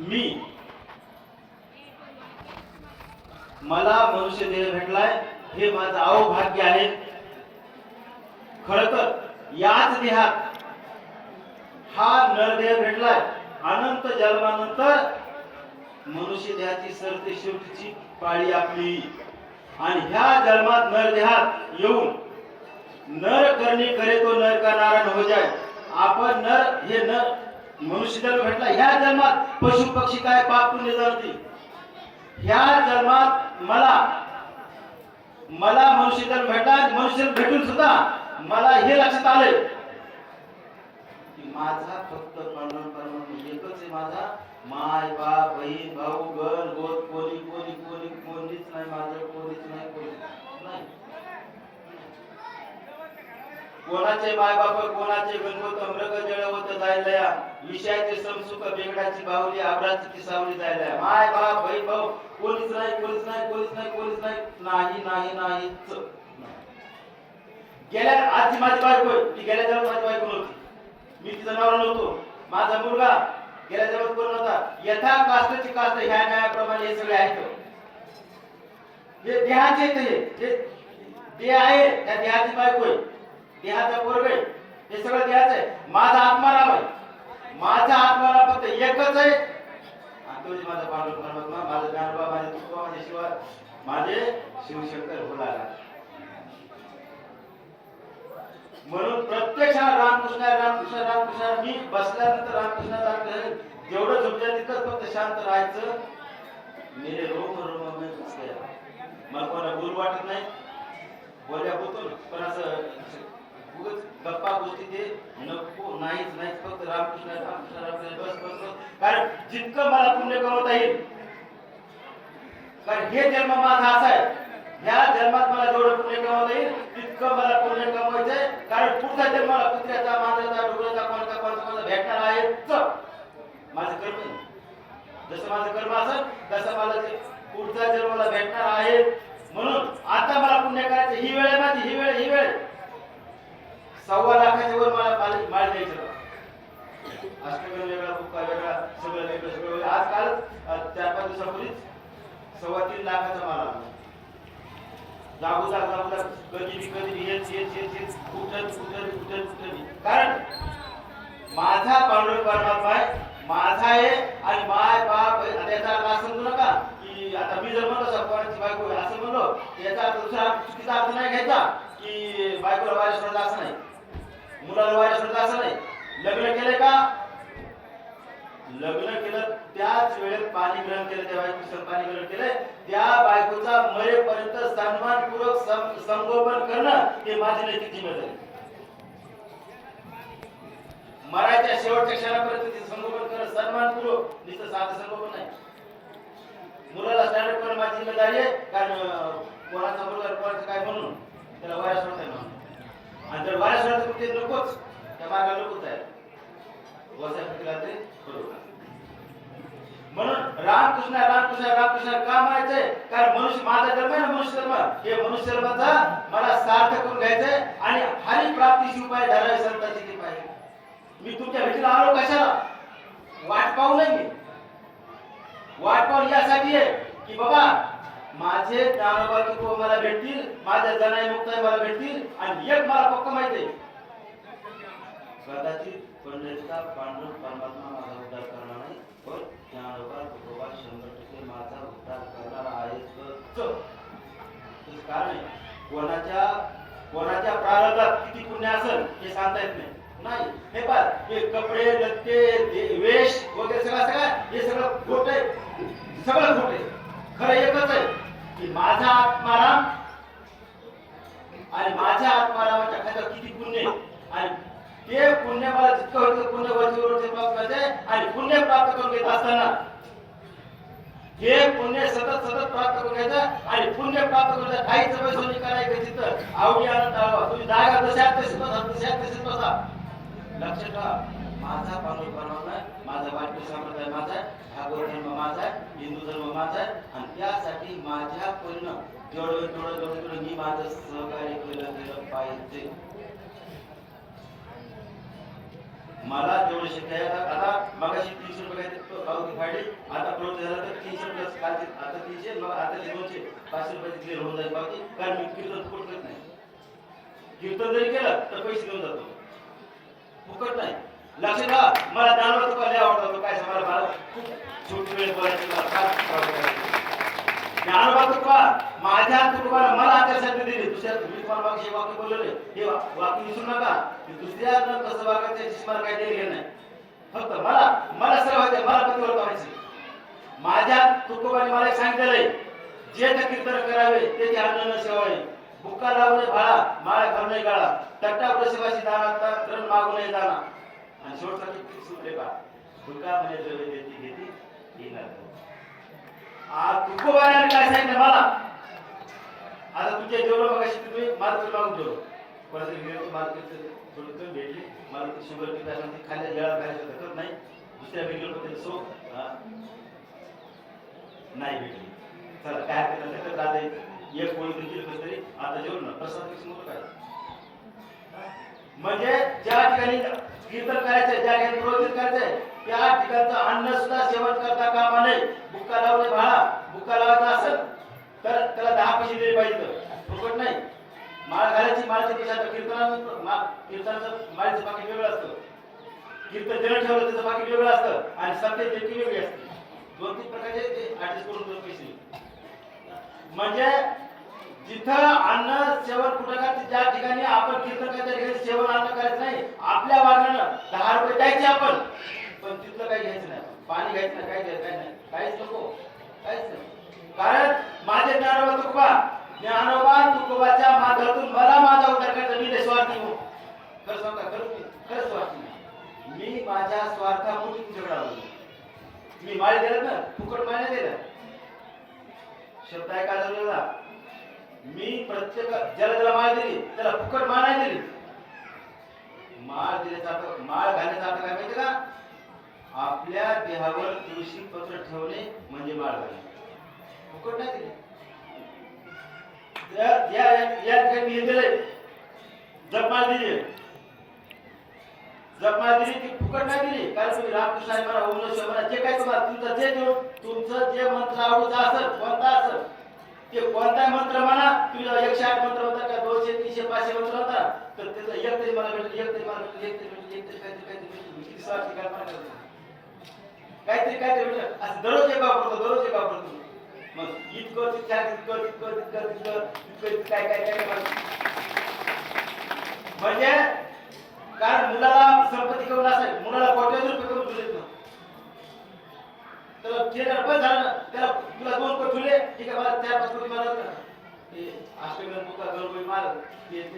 मी. मला मनुष्य देह भेटलाय हे माझं अवभाग्य आहे. खर तर याच देहात हा नरदेह भेटलाय. अनंत जन्मानंतर मनुष्य देहाची सरते शेवटीची पाळी आपली. आणि ह्या जन्मात नरदेहात येऊन नर करणे करे तो नर का नारायण हो जाय. आपण नर हे नर मनुष्य जन्म भेटला ह्या जन्मात पशु पक्षी काय पाप पुण्य जाणते ह्या जन्मात मला मला मनुष्य जन्म भेटला मनुष्य जन्म भेटून सुद्धा मला हे लक्षात आले की माझा फक्त एकच आहे माझा. माय बाप बहीण भाऊ गण गोत कोणी कोणी कोणी कोणीच नाही माझं कोणीच नाही कोणी नाही. कोणाचे माय बाप कोणाचे गणगोत मृग जळवत जायलया विषयाचे समसुख बेगडाची बाहुली आबराची ती सावली माय बाप भाई भाऊ कोणीच नाही कोणीच नाही कोणीच नाही कोणीच नाही. नाही नाही गेल्या आजची माझी बायको आहे. ती गेल्या जवळ माझी बायको नव्हती. मी तिचा नवरा नव्हतो. माझा मुलगा गेल्या जवळ कोण नव्हता? यथा कास्टची कास्ट ह्या न्यायाप्रमाणे हे सगळे आहेत. हे देहाचे ते हे. देह आहे त्या देहाची बायको आहे. देहाचा पोरग आहे. हे सगळं देहाचं आहे. माझा आत्माराम आहे. माझा आत्माला फक्त एकच आहे. आणि तो माझा पांडुर परमात्मा माझा ज्ञानबा माझे तुकोबा माझे शिव माझे शिवशंकर बोलायला म्हणून प्रत्येक रामकृष्ण आहे, रामकृष्ण रामकृष्ण मी बसल्यानंतर रामकृष्ण रामकृष्ण जेवढं झोपल्या तिथं फक्त शांत राहायचं. मेरे रोम रोम में घुस गया मला कोणा बोल वाटत नाही. बोलल्या बोलतो पण असं उगाच गप्पा गोष्टी ते नको नाहीच नाहीच फक्त रामकृष्ण रामकृष्ण रामकृष्ण बस बस कारण जितकं मला पुण्य कमवता येईल कारण हे जन्म माझा असा आहे. ह्या जन्मात मला जेवढं पुण्य कमवता येईल तितकं मला पुण्य कमवायचंय कारण पुढचा जन्म मला कुत्र्याचा मांजराचा डुकराचा कोणता कोणता कोणता भेटणार आहेच माझं कर्म जसं माझं कर्म असेल तसं मला पुढचा जन्म मला भेटणार आहे. म्हणून आता मला पुण्य करायचं ही वेळ आहे माझी ही वेळ ही वेळ सव्वा लाखाच्या वर मला माल माल द्यायचं अष्टगण वेगळा बुक्का वेगळा सगळं वेगळं सगळं वेगळं. आजकाल चार पाच दिवसापूर्वीच सव्वा तीन लाखाचा माल आला. जागो जाग जागो जाग कधी बी कधी बी हेच हेच हेच हेच कुठं कुठं कुठं कुठं कारण माझा पांडुरंग परमात्मा आहे माझा आहे आणि माय बाप त्याचा अर्थ असं समजू नका की आता मी जर म्हणलो कोणाची बायको असं म्हणलो याचा दुसरा चुकीचा अर्थ नाही घ्यायचा की बायकोला वायरस असं नाही. मुलाला वायरस सोडला असं नाही? लग्न केलं का? लग्न केलं त्याच वेळेत पाणी ग्रहण केलं त्या बायकोचं पाणी ग्रहण केलंय. त्या बायकोचा मरेपर्यंत सन्मानपूर्वक संगोपन करणं हे माझी नैतिक जिम्मेदारी मरायच्या शेवटच्या क्षणापर्यंत तिचं संगोपन करणं सन्मानपूर्वक तिचं साधं संगोपन नाही. मुलाला स्टँडर्ड करणं माझी जिम्मेदारी आहे कारण कोणाचा मुलगा कोणाचं काय म्हणून? त्याला वाया सोडता येणार आणि जर ते नकोच त्या मार्गाला नकोच आहे वसाहतीला ते बरोबर म्हणून रामकृष्ण रामकृष्ण रामकृष्ण का म्हणायचंय कारण मनुष्य माझा धर्म आहे ना मनुष्य धर्म हे मनुष्य धर्माचा मला सार्थ करून घ्यायचंय आणि हरी प्राप्तीची उपाय धरावे संतांची ती पाहिजे मी तुमच्या भेटीला आलो कशाला? वाट पाहू नाही मी. वाट पाहून यासाठी आहे की बाबा माझे ज्ञानोबा की मला भेटतील? माझ्या जनाई मुक्ताई मला भेटतील? आणि एक मला पक्क माहिती आहे. कदाचित पंढरीचा पांडुर परमात्मा माझा उद्धार करणार नाही पण ज्ञानोबा तुकोबा शंभर टक्के माझा उद्धार करणार आहे कारण आहे कोणाच्या कोणाच्या प्रारंभात किती पुण्य असेल हे सांगता येत नाही. नाही. हे पहा हे कपडे लत्ते दे- वेश वगैरे सगळं सगळं हे सगळं खोट आहे सगळं खोट आहे खरं एकच आहे की माझा आत्माराम आणि माझ्या आत्मारामाच्या खात्यावर किती पुण्य आहे आणि ते पुण्य मला जितकं होतं पुण्य वरची प्राप्त करायचे आणि पुण्य प्राप्त करून घेत असताना हे पुण्य सतत सतत प्राप्त करून घ्यायचं आणि पुण्य प्राप्त करून घ्यायचं काहीच पैसोनी करायचं तिथं आवडी आनंद आळवा तुम्ही जागा जशा तशी बसा तशा तशीच बसा लक्षात ठेवा माझा पांडुरंग परमात्मा आहे माझा वारकरी संप्रदाय माझा आहे भागवत धर्म माझा आहे हिंदू धर्म माझा आहे आणि त्यासाठी माझ्या पूर्ण जेवढं होईल तेवढं जेवढं तेवढं मी माझं सहकार्य केलं गेलं पाहिजे मला द्यायला आता आता मगाशी तीनशे रुपये काहीतरी पावती फाडली आता प्रोत झाला तर तीनशे प्लस कालचे आता तीनशे मग आता ते दोनशे. पाचशे रुपयाची क्लिअर होऊन जाईल. पावती कारण मी कीर्तन फुकट करत नाही. कीर्तन जरी केलं तर पैसे देऊन जातो. फुकट नाही. लक्ष द्या मला दानवा तुका लय आवडतो. काय सांगा मला? खूप छोटी वेळ बोलायची मला. फार ज्ञानोबा तुका माझ्या तुका मला आचारसंहिता दिली. दुसऱ्या तुम्ही तुम्हाला मागचे वाक्य बोललेले हे वाक्य विसरू नका. दुसऱ्या कसं वागायचं याची मला काही देणं नाही. फक्त मला मला सर्व होते मला पतीवर व्हायचे. माझ्या तुकोबाने मला सांगितलंय जे ते कीर्तन करावे ते ते अन्न न बुक्का लावून भाळा माळा घालून गाळा. तट्टा प्रशिवाशी दाना तरण मागू नये जाणा आणि शेवटचा सुटले म्हणजे का बुक्का म्हणे द्रव्य देती घेती येणार आ तुकोबाने काय सांगितलं मला? आता तुमच्या जेवढं मग तुम्ही मार्ग मागून ठेवलं. कोणाचं मार्ग मार्केट भेटली. मला शंभर रुपये ती काय म्हणते खाल्ल्या जेळा खायचं हरकत नाही. दुसऱ्या भेटलो पण ते सो नाही भेटली. चला काय हरकत नाही तर दादा एक कोणी तरी केलं कसं तरी आता जेवण ना प्रसादपेक्षा मोठं काय म्हणजे ज्या ठिकाणी कीर्तन करायचंय ज्या ठिकाणी प्रवचन करायचंय त्या ठिकाणचं अन्न सुद्धा सेवन करता कामा नये. बुक्का लावले भाळा बुक्का लावायचा असेल तर त्याला दहा पैसे दिले पाहिजे फुकट नाही. माळ घालायची माळच्या पेक्षा कीर्तनाचं कीर्तनाचं माळीचं पाकिट वेगळं असतं. कीर्तन जण ठेवलं त्याचं पाकिट वेगळं असतं. आणि सत्य देखील वेगळी असते. दोन तीन प्रकारचे ते ऍडजस्ट करून दोन पैसे. म्हणजे जिथं अन्न सेवन कुठं ज्या ठिकाणी आपण कीर्तन करायच्या सेवन अन्न करायचं नाही. आपल्या वागण्यानं दहा रुपये द्यायचे आपण. पण तिथलं काही घ्यायचं नाही. पाणी घ्यायचं नाही काय घ्यायचं काय नाही. काहीच नको. काहीच नाही. कारण माझे ज्ञानोबा तुकोबा ज्ञानोबा तुकोबाच्या मार्गातून मला माझा उद्धार करायचा मी स्वार्थी हो खरं सांगा खरं मी खरं स्वार्थी नाही. मी माझ्या स्वार्थामुळे तुमच्याकडे आलो मी माळ दिलं ना? फुकट माळ नाही दिलं शब्द आहे का झालेला मी प्रत्येक ज्याला ज्याला माळ दिली त्याला फुकट माळ नाही दिली. माळ दिल्याचा अर्थ माळ घालण्याचा अर्थ काय माहिती का? आपल्या देहावर तुळशी पत्र ठेवणे म्हणजे माळ घालणे. फुकट नाही दिली. या- या या ठिकाणी लिहिलेलं आहे जपमाळ दिली. दिली ती फुकट नाही दिली. कारण तुम्ही रामकृष्ण आहे म्हणा ओम जे काय तुम्हाला तुमचं जे देऊ तुमचं जे मंत्र आवडीचा असेल कोणता असेल ते कोणता मंत्र म्हणा. तुम्ही एकशे आठ मंत्र होता का दोनशे तीनशे पाचशे मंत्र होता? तर त्याचं एक तरी मला भेटेल एक तरी मला एक तरी भेटेल एक तरी काहीतरी काहीतरी काहीतरी काहीतरी असं दररोज एक वापरतो दररोज एक वापरतो. मग इतकं तितकं तितकं तितकं तितकं तितकं तितकं काय काय काय काय म्हणजे कारण मुलाला संपत्ती करून असेल मुलाला कोट्यावधी रुपये करून दिले ना त्याला ते बस झालं त्याला तुला दोन कोटी ठुले ठीक आहे मला चार पाच कोटी मारत ते अष्टगण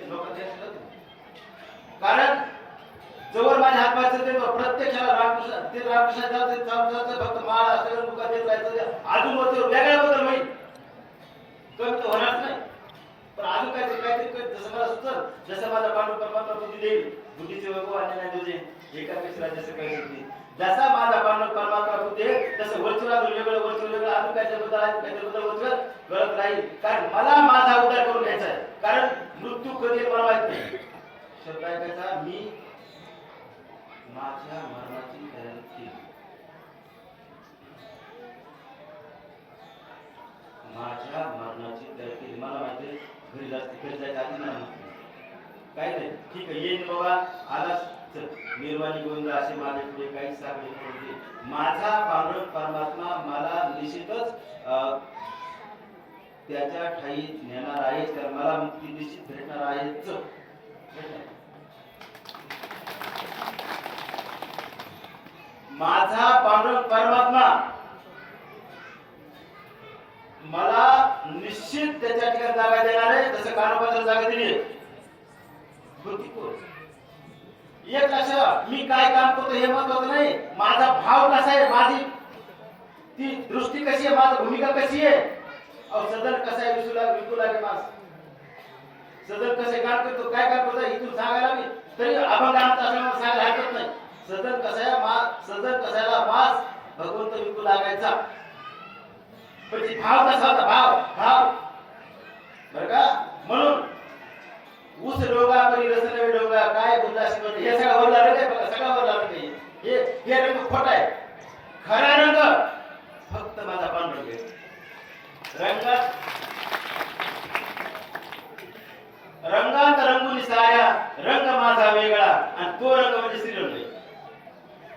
लोकांच्या कारण जवळ माझ्या हात पाय ते प्रत्यक्षाला रामकृष्ण ते रामकृष्णाचा जाते चालू फक्त माळ अष्टगण मुखात येत राहायचं अजून वरती वेगळ्या बदल होईल. कमी तर होणारच नाही. पण अजून काहीतरी काहीतरी कर, जसं मला सुचत जसं माझा पांडू परमात्मा बुद्धी देईल बुद्धीचे वैभव आणि नाही तुझे एकापेक्षा जसं काही होते जसा माझा पांडू परमात्मा बुद्धी तसं वरचूर वेगळं वरचूर वेगळं अजून काहीतरी बद्दल आहे काहीतरी बद्दल वरचूर गळत राहील. कारण मला माझा उद्धार करून घ्यायचा आहे. कारण मृत्यू कधी मला माहीत नाही. शब्द ऐकायचा मी माझ्या मरणाची तयारी केली. माझ्या मरणाची तयारी केली. मला माहिती घरी जास्त तिकडे जायचं आधी मला काही नाही. ठीक आहे येईन बाबा. आलाच निर्वाणी गोविंद असे माझे पुढे काही सागरे माझा पांडुरंग परमात्मा मला निश्चितच अं, त्याच्या ठाई नेणार आहे तर मला मुक्ती निश्चित भेटणार आहेच. माझा पांडुरंग परमात्मा मला निश्चित त्याच्या ठिकाणी जागा देणार आहे जसं कानोबाला जागा दिली एक असं मी काय काम करतो हे महत्वाचं नाही. माझा भाव कसा आहे माझी ती दृष्टी कशी आहे माझी भूमिका कशी आहे? अहो सदन कसा आहे विसू लागे विकू लागे मास सदन कसे काम करतो काय काम करतो इथून सांगायला मी तरी अभंग आमचा असल्यामुळे सांगायला हरकत नाही. सदन कसाया मा सदन कसायला मास भगवंत विकू लागायचा. पण ती भाव कसा होता? भाव भाव. बर का? म्हणून ऊस डोगा परी रसन डोगा काय बोलला हे सगळं वरला रे बघा हे वरला खोटा आहे. खरा रंग फक्त माझा पांढरा रंग? रंगात रंगात रंगून साऱ्या रंग माझा वेगळा आणि तो रंग म्हणजे श्रीरंग आहे.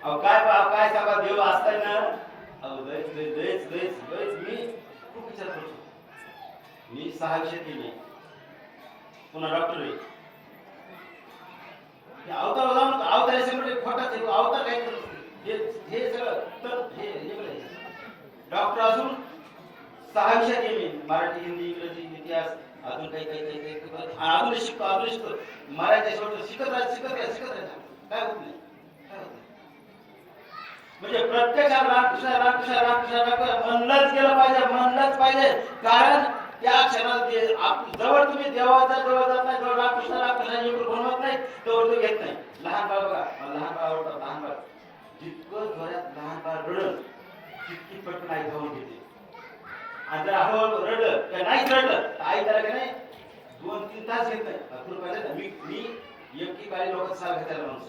अहो काय बा काय सांगा देव असताना अहो लयच लय लयच लयच लयच मी खूप विचार करतो. मी सहा विषय केले. पुन्हा डॉक्टर आहे हे अवतार जाऊन अवतार म्हणजे खोटाच आहे. अवतार काय करत हे हे सगळं तर हे डॉक्टर असून सहा विषय केले. मराठी हिंदी इंग्रजी इतिहास अजून काही काही काही काही अजून शिकतो अजून शिकतो. मराठी शेवट शिकत राहत शिकत राहत शिकत राहत काय काय होत नाही. म्हणजे प्रत्येकाला रामकृष्ण रामकृष्ण रामकृष्ण रामकृष्ण म्हणलंच गेलं पाहिजे म्हणलंच पाहिजे. कारण त्या क्षणात जवळ तुम्ही देवाचा जवळ जात नाही जवळ रामकृष्ण रामकृष्ण बनवत नाही तेवढं तो घेत नाही. लहान बाळ बघा लहान बाळ आवडतात लहान बाळ. जितकं घरात लहान बाळ रडल तितकी पटकन आई धावून घेते. आणि जर हळूहळू रडलं किंवा नाहीच रडलं तर आई त्याला की नाही दोन तीन तास घेत नाही. पाहिजे मी मी एकी काही लोक साल घेतायला माणूस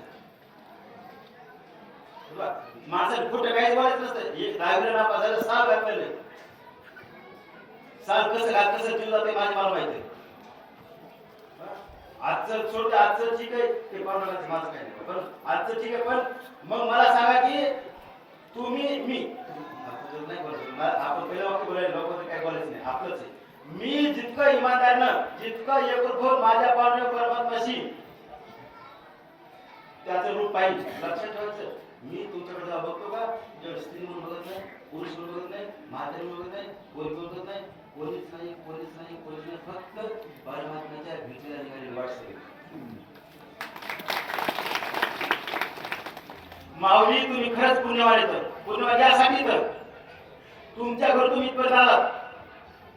आहे. बघा, खोटं काहीच बोलायचं नसतं. एक दहावीला नापास झालं साल घातलेलं साल कसं घात कसं किल्ला ते माझी मला माहिती आजचं छोट आजचं ठीक आहे. ते पाहुण्याचं माझं काही नाही. पण आजचं ठीक आहे पण मग मला सांगा की तुम्ही मी नाही बोलायचं. आपण पहिलं वाक्य बोलायला लोक काय बोलायचं नाही. आपलंच आहे. मी जितकं इमानदारनं जितकं एकरूप माझ्या पाहुण्या परमात्माशी त्याचं रूप पाहिजे. लक्षात ठेवायचं. मी तुमच्याकडे बघतो का? जेव्हा स्त्री म्हणून बघत नाही पुरुष म्हणून बघत नाही म्हातारी म्हणून बघत नाही पोरी बघत नाही. कोणीच नाही कोणीच नाही कोणीच नाही फक्त परमात्म्याच्या भीतीला निघाली वाटते. माऊली तुम्ही खरंच पुण्यवान येतं पुण्यवान यासाठी तर. तुमच्या घर तुम्ही इथपर्यंत आलात.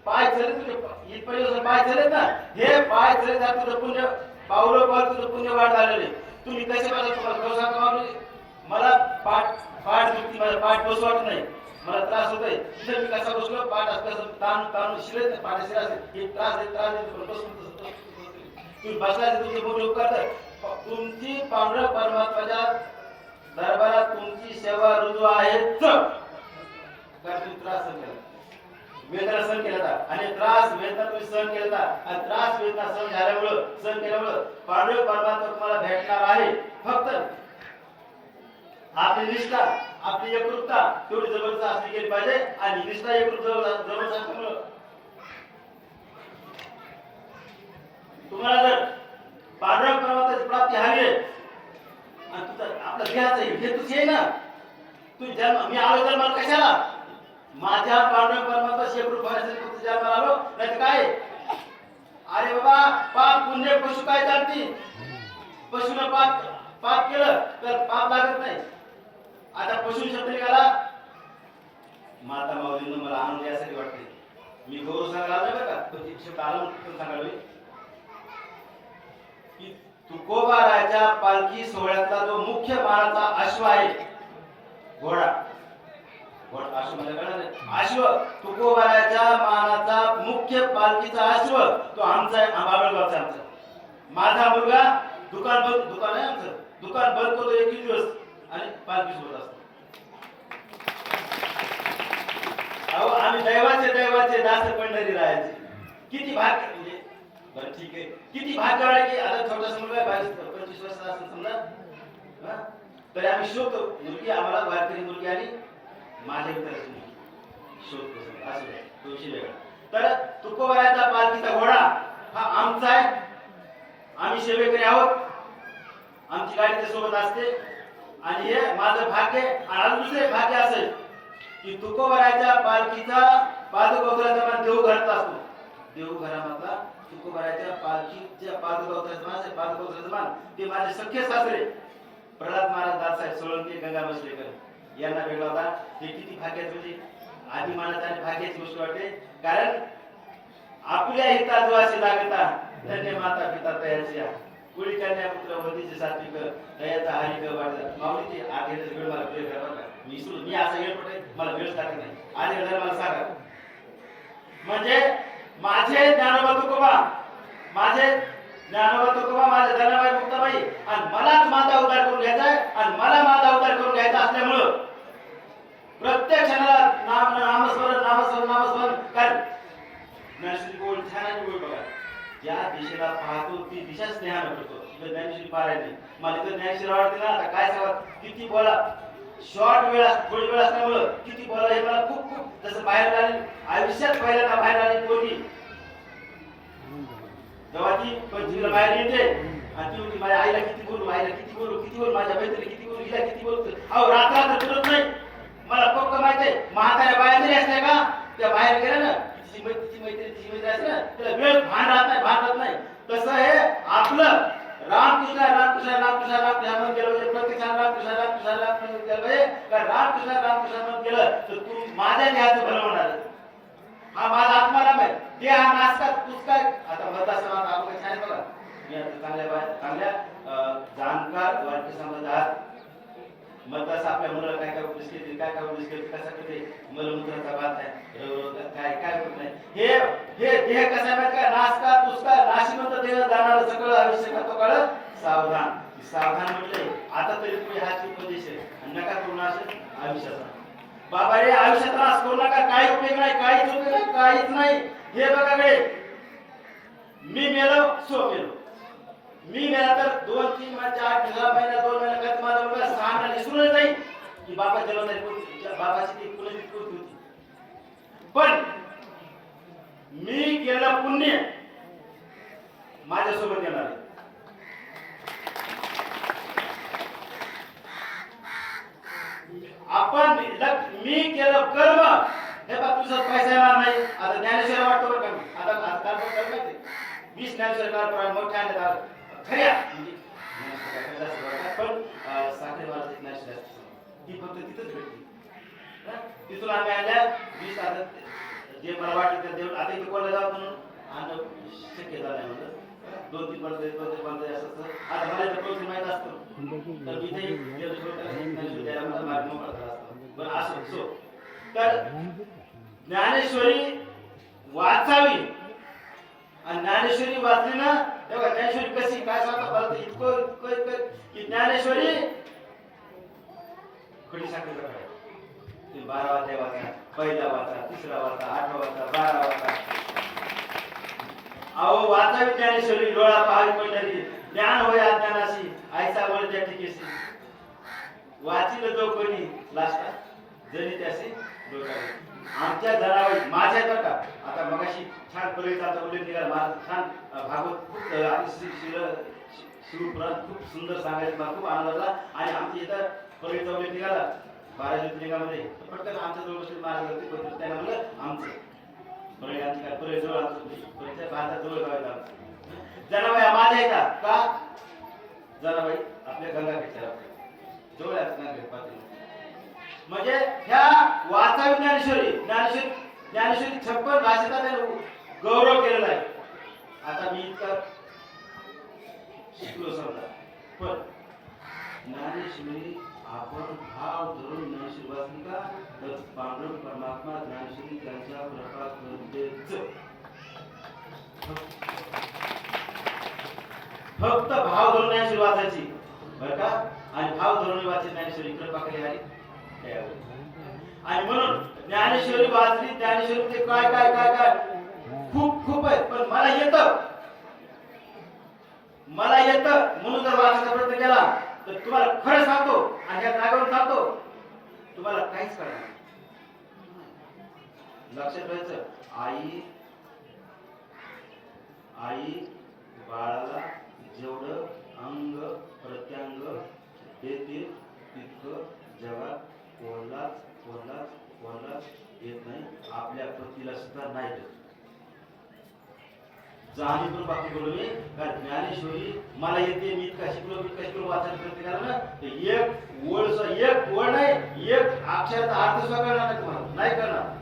पाय चले तुझे इथपर्यंत पाय चलेत ना हे पाय चले जा तुझं पुण्य पावलं पावलं तुझं पुण्य वाढ झालेले तुम्ही कसे पाहिजे तुम्हाला? खरं सांगतो मला पाठ पाठ दुखती मला पाठ बसू वाटत नाही. मला त्रास होतोय. तिथे मी कसा बसलो? पाठ असं ताण ताण शिरत नाही पाठ शिरा हे त्रास आहे त्रास देत बसून तुम्ही बसला तुमचे मोठे उपकार तर तुमची पांढऱ्या परमात्माच्या दरबारात तुमची सेवा रुजू आहे. कारण तुम्ही त्रास सहन केला. वेदना सहन केला होता. आणि त्रास वेदना तुम्ही सहन केला होता. आणि त्रास वेदना सहन झाल्यामुळं सहन केल्यामुळं पांढरे परमात्मा तुम्हाला भेटणार आहे. फक्त आपली निष्ठा आपली एकरूपता तेवढी जबरदस्त असली गेली पाहिजे आणि निष्ठा एकरूप जबरदस्त असल्यामुळं. तुम्हाला जर पांडव परमात्माची प्राप्ती हवी आहे आणि तुझा आपला देहाचं हे तुझी आहे ना. तू जन्म मी आलो जन्माला कशाला? माझ्या पांडव परमात्मा शेकडो होण्यासाठी फक्त जन्माला आलो? नाही काय? अरे बाबा पाप पुण्य पशु काय चालतील? पशुनं पाप पाप केलं तर पाप लागत नाही. आता पशु शब्द निघाला माता माऊलीनं मला आनंद यासाठी वाटते मी गौरव सांगायला आलोय बरं का? पण शब्द आला पण सांगायला की तुकोबा राजा पालखी सोहळ्यातला जो मुख्य बाणाचा अश्व आहे घोडा. घोडा अश्व म्हणजे कळलं अश्व तुकोबाराच्या मानाचा मुख्य पालखीचा अश्व तो आमचा आहे बाबळगावचा आमचा. माझा मुलगा दुकान बंद दुकान आहे आमचं. दुकान बंद करतो एक दिवस. आणि पालखी सोबत असतो. अहो आम्ही दैवाचे दैवाचे दास पंढरी राहायचे. किती भाग म्हणजे? बरं ठीक आहे. किती भाग करायचे? आता छोटासा मुलगा बावीस पंचवीस वर्षाचा असेल समजा. तरी आम्ही शोधतो. मुलगी आम्हाला वारकरी मुलगी आली माझ्या मित्राची मुलगी. शोधतो असं तो विषय वेगळा. तर तुकोबाराचा पालखीचा घोडा हा आमचा आहे. आम्ही सेवेकरी आहोत. आमची गाडी त्या सोबत असते. आणि हे माझं भाग्य आणि दुसरे भाग्य असेल की तुकोबराच्या पालखीचा पादुकोत्राचा मान देवघरात असतो. देवघरामधला तुकोबराच्या पालखीच्या पादुकोत्राचा मान पादुकोत्राचा मान ते माझे सख्य सासरे. प्रल्हाद महाराज दासाहेब सोळंके गंगा बसलेकर. यांना वेगळा होता हे किती भाग्याचं म्हणजे अभिमानाचा आणि भाग्याची गोष्ट वाटते. कारण आपल्या हिता जो असे लागता. धन्य माता पिता तयाची कुळी कन्या पुत्र वधीचे सात्विक दयाचा हरिक वाढला माऊली ते आधी वेळ मला वेळ मी असं वेळ मला वेळ टाकत नाही. आधी सांगा. म्हणजे माझे ज्ञानोबा तुकोबा माझे ज्ञानोबा तुकोबा माझे धनाबाई मुक्ताबाई आणि मलाच माझा उतार करून घ्यायचा आहे आणि मला माझा उतार करून घ्यायचा असल्यामुळं प्रत्येक क्षणाला नाम नामस्मरण नामस्मरण नामस्मरण कारण नरसिंह गोळ छानाची गोळ बघा. अतिशय स्नेहानं करतो तिथं ज्ञानशील पाहायची मला इथं ज्ञानशील आवडते ना? आता काय सांगा? किती बोला? शॉर्ट वेळ अस- थोडी वेळ असल्यामुळं किती बोला? हे मला खूप खूप जसं बाहेर आले आयुष्यात पहिल्यांदा बाहेर आली पोरगी जेव्हा ती पंचवीला बाहेर येते आणि ती म्हणते माझ्या आईला किती बोलू? आईला किती बोलू? किती बोलू? माझ्या मैत्रिणी किती बोलू? हिला किती बोलतो अहो रात्र रात्र बोलत नाही. मला पक्क माहिती आहे. म्हाताऱ्या बाहेर जरी असल्या का? त्या बाहेर गेल्या ना तिची मैत्री तिची मैत्री तिची मैत्री असते ना तिला वेळ भान राहत नाही भान राहत नाही. कसं आहे? आपलं रामकृष्ण रामकृष्ण रामकृष्ण रामकृष्ण म्हणून गेलं म्हणजे प्रत्येक रामकृष्ण रामकृष्ण रामकृष्ण केलं पाहिजे. का रामकृष्ण रामकृष्ण म्हणून गेलं तर तू माझ्या देहाचं भलं होणार हा माझा आत्माराम आहे. ते हा नाचतात पुस्तक आता मतदारसंघात आपण छान आहे बघा. मी आता चांगल्या चांगल्या जाणकार वाटते समाज आहात मतदास आपल्या मुलाला काय काय उपदेश केले काय काय उपदेश केले कसा करते मलमूत्राचा बात आहे रव- काय काय होत नाही. हे हे देह कसा माहीत का? नाचका पुसका नाशिवंत देह जाणार सगळं आयुष्य का तो काळ सावधान सावधान म्हटले आता तरी तुम्ही हाच उपदेश आहे. नका करू नाश आयुष्याचा. बाबा रे आयुष्यात त्रास करू नका. काही उपयोग नाही काहीच उपयोग नाही काहीच नाही. हे बघा रे. मी मेलो सो मेलो. मी मेला तर दोन तीन महिना चार दहा महिना दोन महिना करत माझा मुलगा सहा महिना विसरून जाईल. की बाबा जन्मदारी नाही बाबाची ती कुणाची कोणती होती. पण मी केलं पुण्य माझ्यासोबत येणार आहे. आपण मी केलं कर्म. हे बघ तुझा पैसा येणार नाही. आता ज्ञानेश्वर वाटतो बरं का मी. आता आता काय माहिती वीस ज्ञानेश्वर काल मोठ्या खऱ्या. म्हणजे पण अं, एक ती फक्त तिथंच भेटली. तिथून आम्ही आल्या वीस आता जे मला वाटलं ते देऊन आता इथे कोणाला जाऊ म्हणून? आणणं शक्य झालं नाही म्हणलं. दोन तीन पंधरा दोन तीन पंधरा असं आता मला इथं प्रोसेस माहीत असतं. तर मी ते मार्ग मोकळा झाला बरं असं सो तर ज्ञानेश्वरी वाचावी. आणि ज्ञानेश्वरी वाचली ना तेव्हा ज्ञानेश्वरी कशी काय सांगता मला इतकं इतकं इतकं. की ज्ञानेश्वरी खडी साखरेचा काय ते बारा वाजता वाचा पहिला वाचा तिसरा वाचा आठवा वाचा बारा वाचा. अहो वाचावी ज्ञानेश्वरी डोळा पहावी पंढरी ज्ञान होय अज्ञानाशी आयसा वळ त्या ठिकेशी वाचिल जो कोणी लास्टा जरी त्याशी डोळा आमच्या जनावर माझ्या तर का? आता मगाशी छान परिचाचा उल्लेख निघाला मला छान भागवत खूप अं, शिवपुराण खूप सुंदर सांगायचं मला खूप आनंद झाला. आणि आमच्या इथं कलेचा उल्लेख निघाला. बारा ज्योतिर्लिंगामध्ये. पटकन आमच्या जवळ बसले महाराज होते. त्यांना म्हणलं आमचं. बरं काय पुरे जवळ आमचं भारतात जवळ गाव आहे आमचं जनाबाई माझ्या येतात का? जनाबाई आपल्या गंगा खेळच्या जवळ आहेत गंगा पाटील म्हणजे ह्या वाचा ज्ञानेश्वरी ज्ञानेश्वरी ज्ञानेश्वरी छप्पन भाषेचा गौरव केलेला आहे. आता मी इतका शिकलो समजा. पण ज्ञानेश्वरी आपण भाव धरून ज्ञानेश्वरी वाचली का? तर पांडुरंग परमात्मा ज्ञानेश्वरी त्यांच्या प्रकाश करूच फक्त भाव धरून ज्ञानेश्वरी वाचायची. बरं का? आणि भाव धरून वाचायची ज्ञानेश्वरी. इकडे पाकडे आली. आणि म्हणून ज्ञानेश्वरी वाचली ज्ञानेश्वरी ते काय काय काय काय? खूप खूप आहे पण मला येतं. मला येतं. म्हणून जर वाचायचा प्रयत्न केला तर तुम्हाला खरं सांगतो आणि ह्या जागेवर सांगतो तुम्हाला काहीच कळणार नाही. लक्षात ठेवायचं आई आई बाळाला जेवढं अंग प्रत्यंग देतील तितकं जगात कोणालाच कोणालाच कोणालाच येत नाही आपल्या पतीला सुद्धा नाही देत. जाणी पण बाकी बोलू मी कारण ज्ञानेश्वरी मला येते मी इतका शिकलो मी इतका शिकलो वाचायला प्रयत्न केला एक ओळ एक ओळ नाही एक अक्षराचा अर्थ सुद्धा करणार नाही तुम्हाला. नाही करणार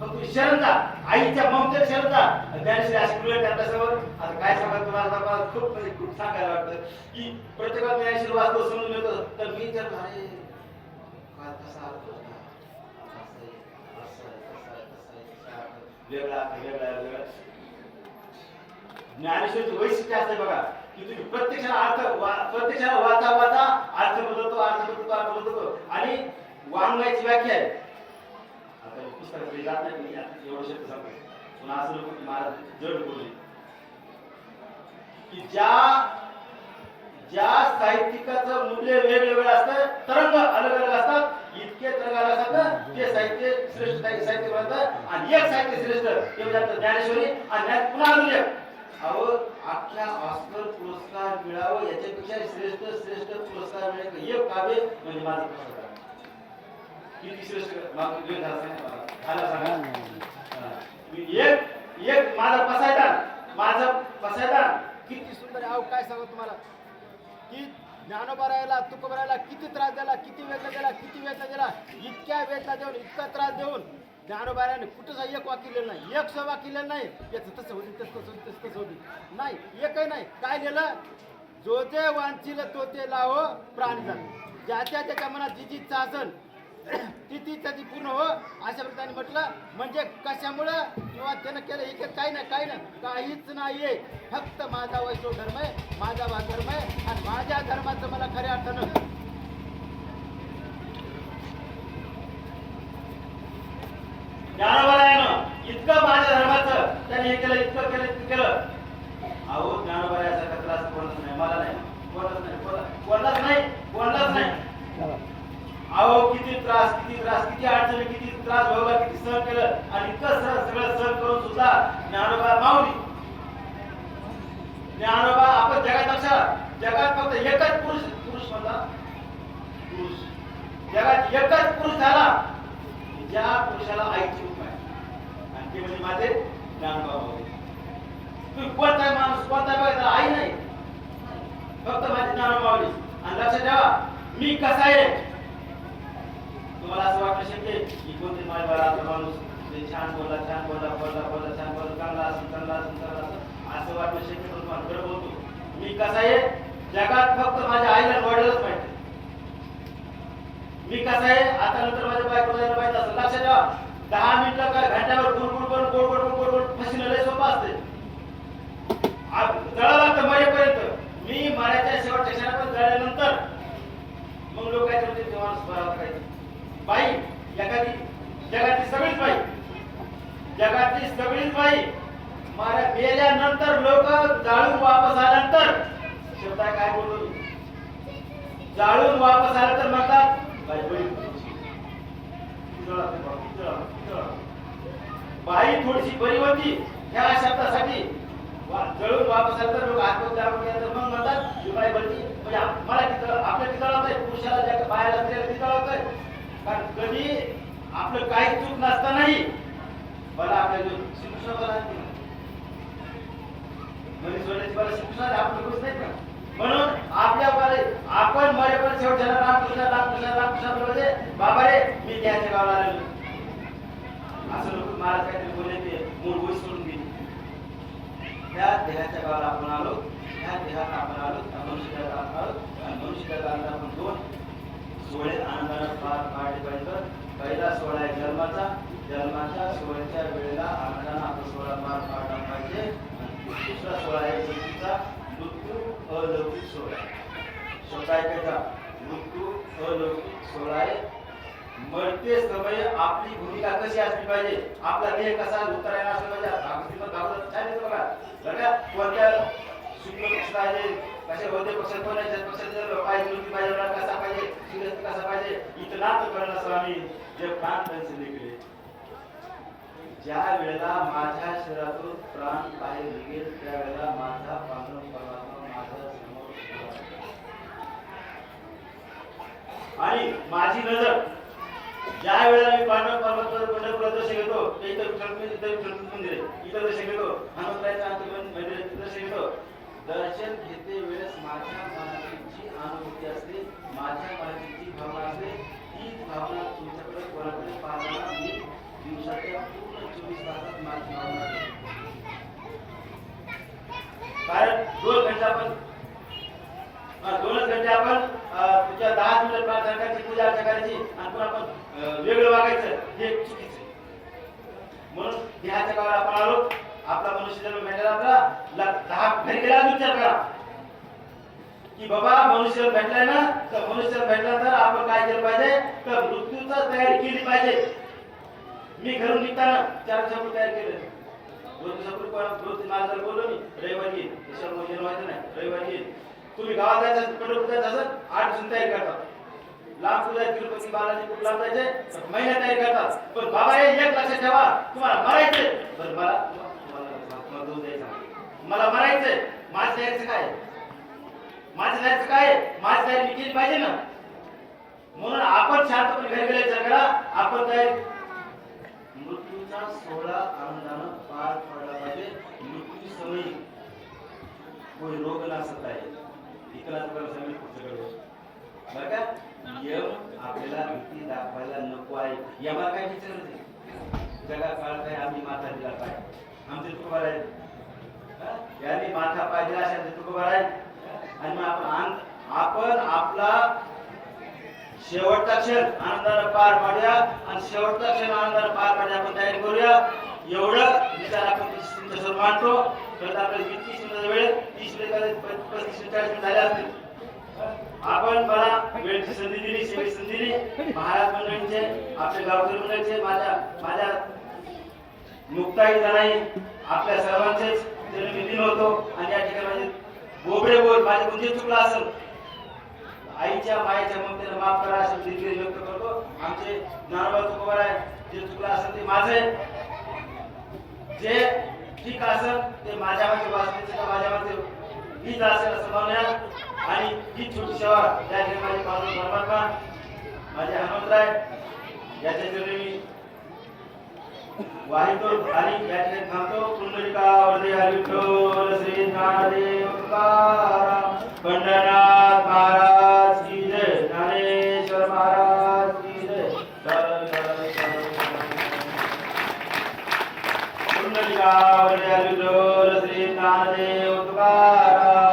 पण तुम्ही शरण जा. आईच्या ममतेत शरण जा. ज्ञानेश्वरी अशी मुलं त्यांच्यासमोर. आता काय सांगा तुम्हाला? मला खूप म्हणजे खूप सांगायला वाटतं की प्रत्येकाला ज्ञानेश्वरी वाचतो समजून येतो तर मी तर अरे काय कसा अर्थ होता? वेगळा वेगळा वेगळा आहे. वैशिष्ट्य असते बघा की तुम्ही प्रत्यक्षाला अर्थ प्रत्यक्षाला वाचा वाचा अर्थ बदलतो अर्थ बदलतो अर्थ बदलतो आणि वाङ्मयाची व्याख्या आहे आता मी जात नाही मी एवढं शब्द सांगतो पुन्हा असं नको महाराज जड बोलले की ज्या ज्या साहित्यिकाचं मूल्य वेगवेगळं असतं तरंग अलग अलग असतात इतके तरंग अलग असतात ते साहित्य श्रेष्ठ साहित्य म्हणतात आणि एक साहित्य श्रेष्ठ ते म्हणजे ज्ञानेश्वरी आणि ज्ञान पुन्हा अजून अहो आख्या ऑस्कर पुरस्कार मिळावं याच्यापेक्षा श्रेष्ठ श्रेष्ठ पुरस्कार मिळेल हे काव्य म्हणजे माझं पुस्तक किती श्रेष्ठ? झाला सांगा. मला. सांगा एक एक माझा पसायदान माझा पसायदान किती सुंदर आहे. अहो काय सांगू तुम्हाला? की ज्ञानोबारायला तुकोबरायला किती त्रास दिला किती वेदना दिला किती वेदना दिला इतक्या वेदना देऊन इतका त्रास देऊन ज्ञानोबारायने कुठंच एक वाक्य लिहिलं नाही. एक सवा केलेलं नाही. याचं तसं होती तसं तसं होती तसं तसं होती नाही एकही नाही. काय लिहिलं? जो जे वांचिल तो ते लाव प्राणी झालं ज्याच्या त्याच्या मनात जी जी चाचण ती ती त्याची पूर्ण हो. अशा प्रकारे म्हटलं म्हणजे कशामुळं? किंवा त्यानं केलं हे काही नाही काही नाही. काहीच नाहीये. फक्त माझा वैष्णव धर्म आहे माझा वा धर्म आहे आणि माझ्या धर्माचं मला खऱ्या अर्थानं इतकं माझ्या धर्माचं त्याने हे केलं इतकं केलं इतकं केलं. अहो ज्ञानोबारायाचा त्रास कोणच नाही मला नाही कोणच नाही कोणा- कोणालाच नाही कोणालाच नाही अहो किती त्रास किती त्रास किती अडचणी किती त्रास भोगला किती सहन केलं आणि इतकं सहन सगळं सहन करून सुद्धा ज्ञानोबा माऊली ज्ञानोबा आपण जगात लक्षात जगात फक्त एकच पुरुष पुरुष म्हणता पुरुष जगात एकच पुरुष झाला ज्या पुरुषाला आईची रूप आहे. आणि ते म्हणजे माझे ज्ञानोबा माऊली तुम्ही माणूस कोणता बघायचा आई नाही. फक्त माझी ज्ञानोबा आणि लक्षात ठेवा मी कसा आहे? तुम्हाला असं वाटलं शक्य की कोणते माझ्या बाळाचा माणूस ते छान बोलला छान बोलला बोलला बोलला छान बोलला चांगला असं चांगला असं चांगला असं असं वाटलं शक्य पण तुम्हाला खरं बोलतो. मी कसा आहे? जगात फक्त माझ्या आईला वडिलच पाहिजे. मी कसं आहे? आता नंतर माझ्या बायको जायला माहीत असं लक्षात ठेवा. दहा मिनिटं काय घंट्यावर गुड गुड करून गोड गोड गोड गोड लय सोपं असते. जळा लागतं मरेपर्यंत. मी मरायच्या शेवटच्या क्षणापर्यंत जळल्यानंतर मग लोक काय करते तेव्हा काय बाई एखादी जगातली सगळीच बाई. जगातली सगळीच बाई मारा गेल्यानंतर लोक जाळून वापस आल्यानंतर शेवटा काय बोलतो जाळून वापस आल्यानंतर म्हणतात बाई थोडीशी बरी होती. ह्या शब्दासाठी जळून वापस आलं तर लोक आत्महत्या केल्या मग म्हणतात ही बाई बरी. म्हणजे मला तिथं आपल्या किती आहे पुरुषाला ज्या बाहेर तिथं किती आहे कारण कधी आपलं काही चूक नसतानाही मला आपल्या जो श्रीकृष्ण बला म्हणजे सोन्याची मला श्रीकृष्ण आपण खुश नाही का? म्हणून आपल्या आपण मरेपर्यंत शेवटच्या रामकृष्ण रामकृष्ण रामकृष्ण म्हणजे बाबा रे मी त्याच्या गावाला आलेलो असं लोक महाराज काहीतरी बोलले ते मूळ गोष्ट सोडून गेली. त्या देहाच्या गावाला आपण आलो त्या देहात आपण आलो त्या मनुष्याला आपण आलो त्या मनुष्याला आपण दोन सोहळे आनंदाला पार पाडले पाहिजे. पहिला सोहळा आहे जन्माचा जन्माच्या सोहळ्याच्या वेळेला आनंदानं आपण सोहळा पार पाडला पाहिजे. दुसरा सोहळा आहे मृत्यूचा अलौकिक सोहळा. शब्द ऐकायचा मृत्यू अलौकिक सोहळा आहे. मरते समय आपली भूमिका कशी असली पाहिजे? आपला देह कसा उतरायला असला पाहिजे. भागवतीत भागवत छान येतं बघा. बघा कोणत्या शुक्ल पक्ष पाहिजे कशा कोणत्या पक्षात कोणाच्या पक्षात जर पाहिजे मुलगी पाहिजे कसा पाहिजे? सूर्य कसा पाहिजे? इतना तो करणं स्वामी. जे प्राण त्यांचे निघले. ज्या वेळेला माझ्या शरीरातून प्राण बाहेर निघेल त्यावेळेला माझा पांडव परमात्मा माझ्यासमोर उभा आहे. आणि माझी नजर ज्या वेळेला मी पांडव पर्वत पंढरपूर दर्शन घेतो ते इथं विठ्ठल मंदिर इथं दर्शन घेतो हनुमंतरायचं अंतर्गत मंदिर दर्शन घेतो दर्शन घेते वेळेस माझ्या मनाची अनुभूती असते माझ्या मनाची भावना असते ती भावना तुमच्याकडे कोणाकडे पाहताना मी दिवसाच्या पूर्ण चोवीस तासात माझी भावना कारण दोन घंटा आपण दोनच घंटे आपण तुझ्या दहा मिनिट पाच घंटाची पूजा अर्चा करायची आणि पण आपण वेगळं वागायचं हे चुकीचं म्हणून देहाच्या गावाला आपण आलो. आपला मनुष्य जन्म भेटला आपला दहा घरी गेला विचार करा. की बाबा मनुष्य भेटलाय ना तर मनुष्य भेटला तर आपण काय केलं पाहिजे? तर मृत्यूचा तयारी केली पाहिजे. मी घरून निघताना चार शब्द तयार केले. दोन दिवसापूर्वी दोन तीन मला बोललो मी. रविवारी येईल. त्याच्यावर मग नाही. रविवारी येईल. तुम्ही गावात जायचं पंढरपूर जायचं असं आठ दिवसांनी तयारी करतात. लांब तुझ्या तिरुपती बालाजी खूप लांब जायचे महिना तयारी करतात. पण बाबा हे एक लक्षात ठेवा. तुम्हाला मरायचे बरं मला तुम्हाला दोन मला मरायचे माझं जायचं काय? आहे? माझं काय? आहे? तयारी मी केली पाहिजे ना? म्हणून आपण शांतपणे घरी गेले जगाला आपण तयारी मृत्यूचा सोहळा आनंदानं पार पडला पाहिजे. मृत्यू समयी कोणी रोग नसत आहे. इकडला तुम्हाला सांगितलं बरं का? यम आपल्याला भीती दाखवायला नको आहे. यमा काय विचारत जगा काळ काय आम्ही माथा दिला पाहिजे. आमचे तुकोबार आहेत. यांनी माथा पाय दिला अशा तुकोबार आहेत. आणि मग आपण आपण आपला शेवटचा क्षण आनंदाला पार पाडूया. आणि शेवटचा क्षण आनंदाला पार पाडूया आपण तयारी करूया. एवढं विचार आपण सुंदर मांडतो. तर आपल्याला वीस तीस मिनिटाचा वेळ तीस मिनिट पस्तीस चाळीस मिनिट झाले असतील. आपण मला वेळची संधी दिली सेवेची संधी दिली. महाराज मंडळींचे आपल्या गावकरी मंडळींचे माझ्या माझ्या मुक्ताई जणाई आपल्या सर्वांचेच जन्मदिन होतो. आणि या ठिकाणी माझे बोबडे बोल माझे कोणते चुकला असेल. आईच्या मायेच्या ममतेला माफ करा असे दिलगिरी व्यक्त करतो. आमचे ज्ञानोबा तुकोबर आहे जे चुकलं असेल ते माझे. जे ठीक असं ते माझ्या मागे वाचण्याचे का माझ्या मागे हीच असेल असं म्हणूया आणि ही छोटी सेवा या ठिकाणी माझे पावन परमात्मा माझे हनुमंतराय याच्या चरणी मी वाहितो आणि या ठिकाणी थांबतो. पुंडलिका वरदे हरिविठ्ठल श्री नादेव पंढरनाथ महाराज की जय. ज्ञानेश्वर महाराज. श्री कानदेव तुकाराम